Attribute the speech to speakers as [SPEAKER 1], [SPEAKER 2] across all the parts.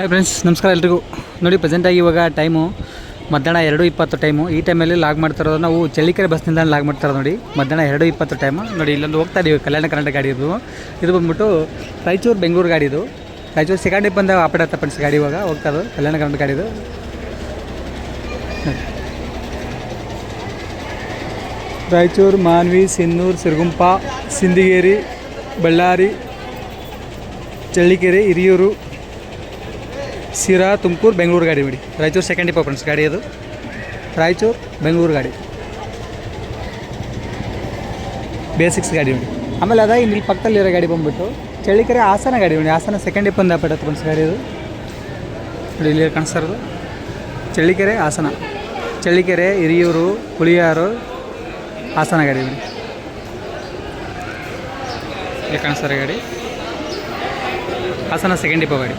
[SPEAKER 1] Hi friends ನಮಸ್ಕಾರ ಎಲ್ರಿಗೂ. ನೋಡಿ ಪ್ರೆಸೆಂಟಾಗಿ ಇವಾಗ ಟೈಮು ಮಧ್ಯಾಹ್ನ ಎರಡು ಇಪ್ಪತ್ತು ಟೈಮು ಈ ಟೈಮಲ್ಲಿ ಲಾಗ್ ಮಾಡ್ತಿರೋದು ನಾವು ಚಳ್ಳಿಕೆರೆ ಬಸ್ನಿಂದ ಲಾಗ್ ಮಾಡ್ತಾರೆ ನೋಡಿ. ಮಧ್ಯಾಹ್ನ ಎರಡು ಇಪ್ಪತ್ತು ಟೈಮು ನೋಡಿ, ಇಲ್ಲೊಂದು ಹೋಗ್ತಾ ಇದೀವಿ, ಕಲ್ಯಾಣ ಕರ್ನಾಟಕ ಗಾಡಿ ಇದು. ಇದು ಬಂದ್ಬಿಟ್ಟು ರಾಯಚೂರು ಬೆಂಗಳೂರು ಗಾಡಿ ಇದು. ರಾಯಚೂರು ಸೆಕೆಂಡ್ ಬಂದ ಆಪಡ ಫ್ರೆಂಡ್ಸ್ ಗಾಡಿ ಇವಾಗ, ಹೋಗ್ತಾ ಇರೋದು, ಕಲ್ಯಾಣ ಕರ್ನಾಟಕ ಗಾಡಿ ಇದು. ರಾಯಚೂರು, ಮಾನ್ವಿ, ಸಿನ್ನೂರು, ಸಿರುಗುಂಪ, ಸಿಂದಿಗೇರಿ, ಬಳ್ಳಾರಿ, ಚಳ್ಳಿಕೆರೆ, ಹಿರಿಯೂರು ಸಿರಾ ತುಮಕೂರು, ಬೆಂಗಳೂರು ಗಾಡಿ ಬಿಡಿ. ರಾಯಚೂರು ಸೆಕೆಂಡ್ ಡಿಪೋ ಫ್ರೆಂಡ್ಸ್ ಗಾಡಿ ಅದು. ರಾಯಚೂರು, ಬೆಂಗಳೂರು ಗಾಡಿ. ಬೇಸಿಕ್ಸ್ ಗಾಡಿ ಬಿಡಿ. ಆಮೇಲೆ ಅದ ಇಲ್ಲಿ ಪಕ್ಕದಲ್ಲಿರೋ ಗಾಡಿ ಬಂದುಬಿಟ್ಟು ಚಳ್ಳಿಕೆರೆ ಹಾಸನ ಗಾಡಿ ನೋಡಿ ಹಾಸನ ಸೆಕೆಂಡ್ ಒಂದು ಆಪಡತ್ತೆ ಫ್ರೆಂಡ್ಸ್ ಗಾಡಿ ಅದು. ನೋಡಿ ಇಲ್ಲಿ ಕಾಣಿಸ್ತಾ ಇರೋದು. ಚಳ್ಳಿಕೆರೆ ಹಾಸನ. ಚಳ್ಳಿಕೆರೆ, ಹಿರಿಯೂರು, ಹುಳಿಯಾರು, ಹಾಸನ ಗಾಡಿ ಬಿಡಿ. ಇಲ್ಲಿ ಕಾಣಿಸ್ತಾರೆ ಗಾಡಿ. ಹಾಸನ ಸೆಕೆಂಡ್ ಡಿಪೋ ಗಾಡಿ.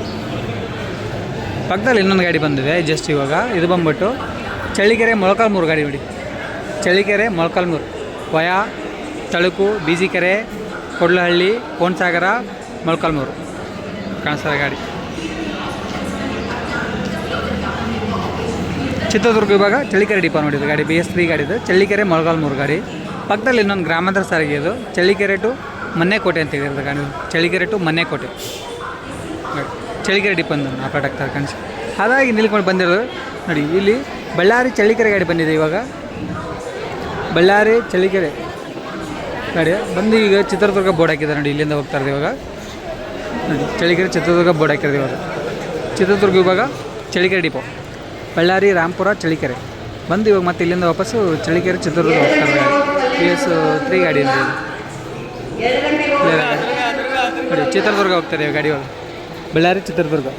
[SPEAKER 1] ಪಕ್ಕದಲ್ಲಿ ಇನ್ನೊಂದು ಗಾಡಿ ಬಂದಿದೆ ಜಸ್ಟ್ ಇವಾಗ. ಇದು ಬಂದ್ಬಿಟ್ಟು ಚಳ್ಳಿಕೆರೆ ಮೊಳಕಾಲ್ಮೂರು ಗಾಡಿ ಬಿಡಿ ಚಳ್ಳಿಕೆರೆ ಮೊಳಕಾಲ್ಮೂರು. ವಯಾ, ತಳುಕು ಬೀಜಿಕೆರೆ ಕೊಡ್ಲಹಳ್ಳಿ ಕೋಣಸಾಗರ ಮೊಳಕಾಲ್ಮೂರು. ಕಾಣಿಸ್ತಾರೆ ಗಾಡಿ. ಚಿತ್ರದುರ್ಗ ಇವಾಗ ಚಳ್ಳಿಕೆರೆ ಡಿಪೋ ನೋಡಿದ್ದು ಗಾಡಿ ಬಿ ಎಸ್ ತ್ರೀ ಗಾಡಿದು. ಚಳ್ಳಿಕೆರೆ ಮೊಳಗಾಲ್ಮೂರು ಗಾಡಿ. ಪಕ್ಕದಲ್ಲಿ ಇನ್ನೊಂದು ಗ್ರಾಮಾಂತರ ಸಾರಿಗೆ ಇದು. ಚಳ್ಳಿಕೆರೆ ಟು ಮನ್ನೆಕೋಟೆ ಅಂತ ಹೇಳಿರೋದು ಗಾಡಿ. ಚಳ್ಳಿಕೆರೆ ಟು ಮನ್ನೆಕೋಟೆ. ಗಾಡಿ. ಡಿಪ್ ಅಂತ ಆಪರೇಟ್ ಆಗ್ತಾರೆ ಕಾಣಿಸಿ. ಹಾಗಾಗಿ ನಿಲ್ಕೊಂಡು ಬಂದಿರೋದು ನೋಡಿ, ಇಲ್ಲಿ ಬಳ್ಳಾರಿ ಚಳ್ಳಿಕೆರೆ ಗಾಡಿ ಬಂದಿದೆ ಇವಾಗ. ಬಳ್ಳಾರಿ ಚಳ್ಳಿಕೆರೆ. ಗಾಡಿ ಬಂದು ಈಗ ಚಿತ್ರದುರ್ಗ ಬೋರ್ಡ್ ಹಾಕಿದ್ದಾರೆ ನೋಡಿ, ಇಲ್ಲಿಂದ ಹೋಗ್ತಾ ಇರೋದು ಇವಾಗ. ನೋಡಿ, ಚಳ್ಳಿಕೆರೆ ಚಿತ್ರದುರ್ಗ ಬೋರ್ಡ್ ಹಾಕಿರೋದು ಇವಾಗ. ಚಿತ್ರದುರ್ಗ ಇವಾಗ ಚಳ್ಳಿಕೆರೆ ಡಿಪೋ. ಬಳ್ಳಾರಿ, ರಾಮ್ಪುರ, ಚಳ್ಳಿಕೆರೆ. ಬಂದು ಇವಾಗ ಮತ್ತೆ ಇಲ್ಲಿಂದ ವಾಪಸ್ಸು ಚಳ್ಳಿಕೆರೆ ಚಿತ್ರದುರ್ಗ ಗಾಡಿ ಪಿ ಎಸ್ ತ್ರೀ ಗಾಡಿ ಅಂತ. ನೋಡಿ, ಚಿತ್ರದುರ್ಗ ಹೋಗ್ತಾರೆ ಗಾಡಿ ಇವಾಗ. ಬಳ್ಳಾರಿ, ಚಿತ್ರದುರ್ಗ.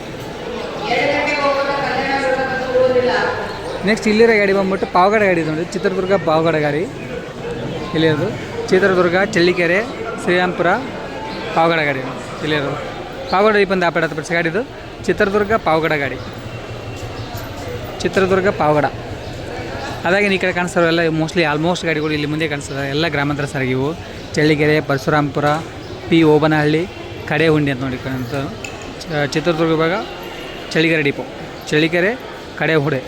[SPEAKER 1] ನೆಕ್ಸ್ಟ್ ಇಲ್ಲಿರೋ ಗಾಡಿ ಬಂದ್ಬಿಟ್ಟು ಪಾವಗಡ ಗಾಡಿ ನೋಡಿ. ಚಿತ್ರದುರ್ಗ ಪಾವಗಡ ಗಾಡಿ. ಇಲ್ಲಿರೋದು ಚಿತ್ರದುರ್ಗ, ಚಳ್ಳಿಕೆರೆ, ಶ್ರೀರಾಮ್ಪುರ ಪಾವಗಡ ಗಾಡಿ ಇಲ್ಲಿರೋದು ಪಾವಗಡ ಈ ಬಂದು ಆಪೇಡ ಪಡಿಸ ಗಾಡಿದು ಚಿತ್ರದುರ್ಗ ಪಾವಗಡ ಗಾಡಿ. ಚಿತ್ರದುರ್ಗ ಪಾವಗಡ. ಅದಾಗಿ ಈ ಕಡೆ ಎಲ್ಲ ಮೋಸ್ಟ್ಲಿ ಆಲ್ಮೋಸ್ಟ್ ಗಾಡಿಗಳು ಇಲ್ಲಿ ಮುಂದೆ ಕಾಣಿಸ್ತದೆ ಎಲ್ಲ ಗ್ರಾಮಾಂತರ ಸಾರಿಗೆ ಇವು. ಚಳ್ಳಿಗೆರೆ ಪರಶುರಾಮ್ಪುರ, ಪಿ ಓಬನಹಳ್ಳಿ ಕಡೆ ಹುಂಡಿ ಅಂತ ನೋಡಿ ಚಿತ್ರದುರ್ಗ ಭಾಗ ಚಳಿಕೆರೆ ಡಿಪೋ. ಚಳಿಕೆರೆ ಕಡೆ ಹುಡೆ.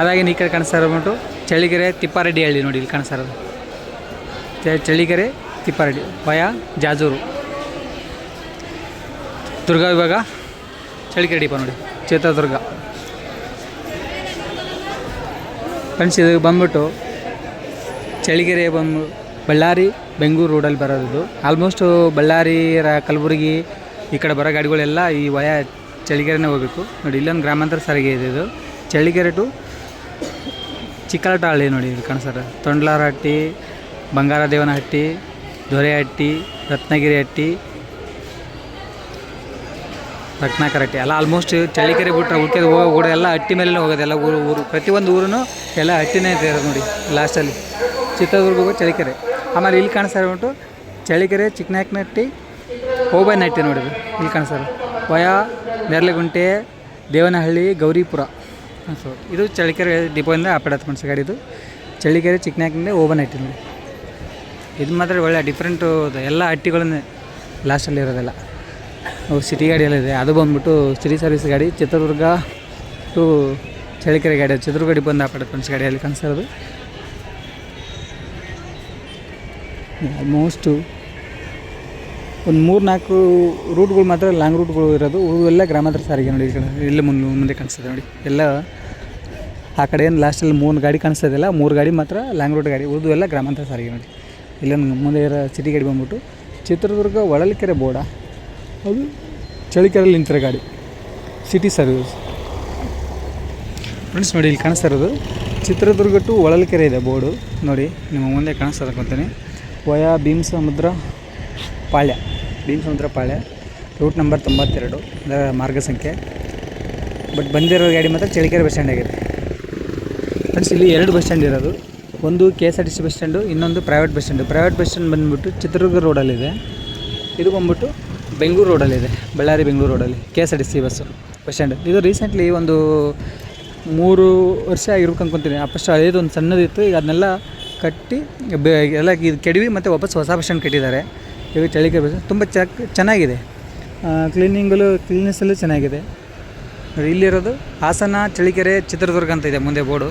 [SPEAKER 1] ಅದಾಗಿ ಈ ಕಡೆ ಕಾಣಿಸ್ತಾ ಇರೋಬಿಟ್ಟು ಚಳಿಕೆರೆ ತಿಪ್ಪಾರೆಡ್ಡಿ ಹಳ್ಳಿ ನೋಡಿ ಇಲ್ಲಿ ಕಾಣಿಸ್ತಾ ಇರೋದು. ಚಳಿಕೆರೆ ತಿಪ್ಪಾರೆಡ್ಡಿ ವಯ ಜಾಜೂರು. ದುರ್ಗ ವಿಭಾಗ ಚಳಿಕೆರೆ ಡಿಪೋ ನೋಡಿ, ಚಿತ್ರದುರ್ಗ. ಫ್ರೆಂಡ್ಸ್, ಇದು ಬಂದ್ಬಿಟ್ಟು ಚಳಿಕೆರೆ ಬಂದು ಬಳ್ಳಾರಿ ಬೆಂಗಳೂರು ರೋಡಲ್ಲಿ ಬರೋದು ಆಲ್ಮೋಸ್ಟು ಬಳ್ಳಾರಿ ಕಲಬುರಗಿ ಈ ಕಡೆ ಬರೋ ಗಾಡಿಗಳೆಲ್ಲ ಈ ವಯ ಚಳಿಗೆರೆನೇ ಹೋಗಬೇಕು. ನೋಡಿ, ಇಲ್ಲೊಂದು ಗ್ರಾಮಾಂತರ ಸಾರಿಗೆ ಇದೆ ಇದು. ಚಳಿಗೆರೆ ಟು ಚಿಕ್ಕಲಟಹಳ್ಳಿ ನೋಡಿ ಇಲ್ಲಿ ಕಾಣಿಸ್ತಾರೆ ತೊಂಡ್ಲಾರಹಟ್ಟಿ, ಬಂಗಾರದೇವನಹಟ್ಟಿ, ದೊರೆಹಟ್ಟಿ ರತ್ನಗಿರಿ ಹಟ್ಟಿ ರತ್ನಾಕರ ಹಟ್ಟಿ ಎಲ್ಲ ಆಲ್ಮೋಸ್ಟ್ ಚಳ್ಳಿಕೆರೆ ಬಿಟ್ಟರೆ ಉಳ್ಕೆದು ಹೋಗೋ ಎಲ್ಲ ಹಟ್ಟಿ ಮೇಲೆ ಹೋಗೋದು. ಎಲ್ಲ ಊರು ಊರು, ಪ್ರತಿಯೊಂದು ಊರೂ ಎಲ್ಲ ಹಟ್ಟಿನೇ ಇದೆ ಇರೋದು ನೋಡಿ ಲಾಸ್ಟಲ್ಲಿ ಚಿತ್ರದುರ್ಗ ಚಳ್ಳಿಕೆರೆ. ಆಮೇಲೆ ಇಲ್ಲಿ ಕಾಣಿಸ್ತಾರೆ ಉಂಟು. ಚಳಿಕೆರೆ ಚಿಕ್ಕನಾಯಕನಟ್ಟಿ ಹಟ್ಟಿ ನೋಡಿದ್ರು. ಇಲ್ಲಿ ಕಾಣಿಸ್ತಾರೆ ವಯ ನೆರ್ಲೆಗುಂಟೆ ದೇವನಹಳ್ಳಿ, ಗೌರಿಪುರ. ಸೊ ಇದು ಚಳಿಕೆರೆ ಡಿಪೋಯಿಂದ ಆಪಡತ್ ಫ್ರೆಂಡ್ಸ್ ಗಾಡಿ ಇದು. ಚಳಿಕೆರೆ ಓಬನ್ ಹಟ್ಟಿ ನೋಡಿ. ಇದು ಮಾತ್ರ ಒಳ್ಳೆ ಡಿಫ್ರೆಂಟು ಎಲ್ಲ ಹಟ್ಟಿಗಳನ್ನೇ ಲಾಸ್ಟಲ್ಲಿ ಇರೋದೆಲ್ಲ. ಸಿಟಿ ಗಾಡಿಯಲ್ಲಿದೆ ಅದು ಬಂದ್ಬಿಟ್ಟು ಸಿಟಿ ಸರ್ವಿಸ್ ಗಾಡಿ, ಚಿತ್ರದುರ್ಗ ಟು ಚಳಿಕೆರೆ ಗಾಡಿ, ಚಿತ್ರದುರ್ಗ ಡಿಪೋಯಿಂದ ಬಂದು ಆಪೇಡ ಫ್ರೆಂಡ್ಸ್ ಗಾಡಿಯಲ್ಲಿ ಕಾಣಿಸ್ತಾ ಇರೋದು ಆಲ್ಮೋಸ್ಟು ಒಂದು ಮೂರು ನಾಲ್ಕು ರೂಟ್ಗಳು ಮಾತ್ರ ಲಾಂಗ್ ರೂಟ್ಗಳು ಇರೋದು. ಎಲ್ಲ ಗ್ರಾಮಾಂತರ ಸಾರಿಗೆ ನೋಡಿ ಈ ಮುಂದೆ ಮುಂದೆ ಕಾಣಿಸ್ತದೆ ನೋಡಿ. ಎಲ್ಲ ಆ ಕಡೆ ಏನು ಲಾಸ್ಟಲ್ಲಿ ಮೂರು ಗಾಡಿ ಕಾಣಿಸ್ತದಲ್ಲ ಮೂರು ಗಾಡಿ ಮಾತ್ರ ಲಾಂಗ್ ರೂಟ್ ಗಾಡಿ. ಉಳಿದು ಎಲ್ಲ ಗ್ರಾಮಾಂತರ ಸಾರಿಗೆ ನೋಡಿ. ಇಲ್ಲ ಮುಂದೆ ಇರೋ ಸಿಟಿ ಗಾಡಿ ಬಂದ್ಬಿಟ್ಟು ಚಿತ್ರದುರ್ಗ ಒಳಲಿಕೆರೆ ಬೋರ್ಡ ಅದು ಚಳಿಕೆರೆಯಲ್ಲಿ ನಿಂತಿರೋ ಗಾಡಿ. ಸಿಟಿ ಸರ್ವಿಸ್ ಫ್ರೆಂಡ್ಸ್ ನೋಡಿ, ಇಲ್ಲಿ ಕಾಣಿಸ್ತಾ ಇರೋದು ಚಿತ್ರದುರ್ಗ ಟು ಒಳಲಿಕೆರೆ ಇದೆ ಬೋರ್ಡು. ನೋಡಿ ನಿಮ್ಮ ಮುಂದೆ ಕಾಣಿಸ್ತಾ ಅನ್ಕೊತೀನಿ ವಯ ಭೀಮ್ ಸಮುದ್ರ ಪಾಳ್ಯ. ಭೀಮ್ ಸಮುದ್ರ ಪಾಳ್ಯ. ರೂಟ್ ನಂಬರ್ ತೊಂಬತ್ತೆರಡು. ಅದರ ಮಾರ್ಗ ಸಂಖ್ಯೆ ಬಟ್ ಬಂದಿರೋ ಗಾಡಿ ಮಾತ್ರ ಚಳಿಕೆರೆ ಬಸ್ ಸ್ಟ್ಯಾಂಡ್ ಆಗಿದೆ. ಫ್ರೆಂಡ್ಸ್ ಇಲ್ಲಿ ಎರಡು ಬಸ್ ಸ್ಟ್ಯಾಂಡ್ ಇರೋದು. ಒಂದು K S R T C bus stand ಇನ್ನೊಂದು private bus stand private bus stand ಬಂದುಬಿಟ್ಟು ಚಿತ್ರದುರ್ಗ ರೋಡಲ್ಲಿದೆ ಇದು. ಬಂದ್ಬಿಟ್ಟು ಬೆಂಗಳೂರು ರೋಡಲ್ಲಿದೆ ಬಳ್ಳಾರಿ, ಬೆಂಗಳೂರು ರೋಡಲ್ಲಿ K S R T C bus bus stand ಇದು ರೀಸೆಂಟ್ಲಿ ಒಂದು ಮೂರು ವರ್ಷ ಆಗಿರ್ಬೇಕು ಆ ಫಸ್ಟ್ ಹಳೇದು ಒಂದು ಸಣ್ಣದಿತ್ತು. ಈಗ ಅದನ್ನೆಲ್ಲ ಕಟ್ಟಿ ಎಲ್ಲ ಇದು ಕೆಡವಿ ಮತ್ತು ವಾಪಸ್ ಹೊಸ ಬಸ್ಟ್ಯಾಂಡ್ ಕಟ್ಟಿದ್ದಾರೆ. ಈಗ ಚಳಿಕೆ ಬಸ್ ತುಂಬ ಚಕ್ ಚೆನ್ನಾಗಿದೆ. ಕ್ಲೀನಿಂಗಲ್ಲೂ ಕ್ಲೀನೆಸ್ಸಲ್ಲೂ ಚೆನ್ನಾಗಿದೆ. ಇಲ್ಲಿರೋದು ಹಾಸನ, ಚಳಿಕೆರೆ, ಚಿತ್ರದುರ್ಗ ಅಂತ ಇದೆ ಮುಂದೆ ಬೋರ್ಡು.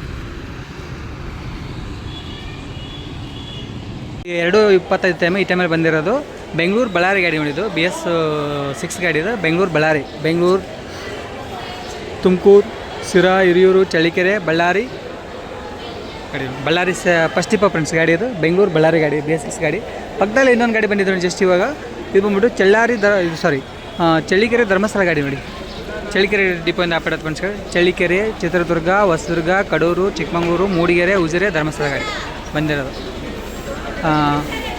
[SPEAKER 1] ಎರಡು ಇಪ್ಪತ್ತೈದು ಟೈಮ್ ಈ ಟೈಮಲ್ಲಿ ಬಂದಿರೋದು ಬೆಂಗಳೂರು ಬಳ್ಳಾರಿ ಗಾಡಿ ಮಾಡಿದ್ದು. ಬಿ ಎಸ್ ಸಿಕ್ಸ್ ಗಾಡಿ ಇದೆ. ಬೆಂಗಳೂರು ಬಳ್ಳಾರಿ. ಬೆಂಗಳೂರು, ತುಮಕೂರು ಸಿರಾ ಹಿರಿಯೂರು, ಚಳಿಕೆರೆ, ಬಳ್ಳಾರಿ. ಗಾಡಿ ಬಳ್ಳಾರಿ ಸ ಫಸ್ಟ್ ಟಿಪ್ಪ ಫ್ರೆಂಡ್ಸ್ ಗಾಡಿ ಇದು, ಬೆಂಗಳೂರು ಬಳ್ಳಾರಿ ಗಾಡಿ ಬಿ ಎಸ್ ಎಸ್ ಗಾಡಿ. ಪಕ್ಕದಲ್ಲಿ ಇನ್ನೊಂದು ಗಾಡಿ ಬಂದಿದ್ದು ನೋಡಿ ಜಸ್ಟ್ ಇವಾಗ. ಇದು ಬಂದ್ಬಿಟ್ಟು ಚಳ್ಳಾರಿ ದ, ಇದು ಸಾರಿ ಚಳ್ಳಿಕೆರೆ ಧರ್ಮಸ್ಥಳ ಗಾಡಿ ನೋಡಿ. ಚಳ್ಳಿಕೆರೆ ಡಿಪೋಯಿಂದ ಆಪರೇಟ್ ಫ್ರೆಂಡ್ಸ್ ಗಾಡಿ ಚಳ್ಳಿಕೆರೆ, ಚಿತ್ರದುರ್ಗ, ಹೊಸದುರ್ಗ, ಕಡೂರು, ಚಿಕ್ಕಮಗಳೂರು, ಮೂಡಿಗೆರೆ, ಉಜಿರೆ, ಧರ್ಮಸ್ಥಳ ಗಾಡಿ ಬಂದಿರೋದು.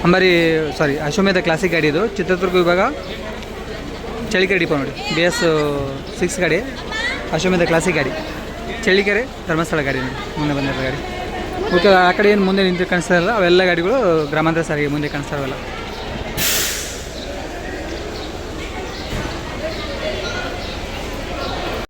[SPEAKER 1] ಅಂಬಾರಿ ಸಾರಿ ಅಶ್ವಮೇಧ ಕ್ಲಾಸಿಕ್ ಗಾಡಿ ಇದು. ಚಿತ್ರದುರ್ಗ ಇವಾಗ ಚಳ್ಳಿಕೆರೆ ಡಿಪೋ ನೋಡಿ. ಬಿ ಎಸ್ ಸಿಕ್ಸ್ ಗಾಡಿ, ಅಶ್ವಮೇಧ ಕ್ಲಾಸಿಕ್ ಗಾಡಿ. ಚಳ್ಳಿಕೆರೆ ಧರ್ಮಸ್ಥಳ ಗಾಡಿ ನೋಡಿ. ಮುಂದೆ ಬಂದಿರೋ ಗಾಡಿ. ಓಕೆ ಆ ಕಡೆ ಏನು ಮುಂದೆ ನಿಂತು ಕಾಣಿಸ್ತಾ ಇಲ್ಲ, ಅವೆಲ್ಲ ಗಾಡಿಗಳು ಗ್ರಾಮಾಂತರ ಸಾರಿಗೆ ಮುಂದೆ ಕಾಣಿಸ್ತಾ ಇರಲ್ಲ.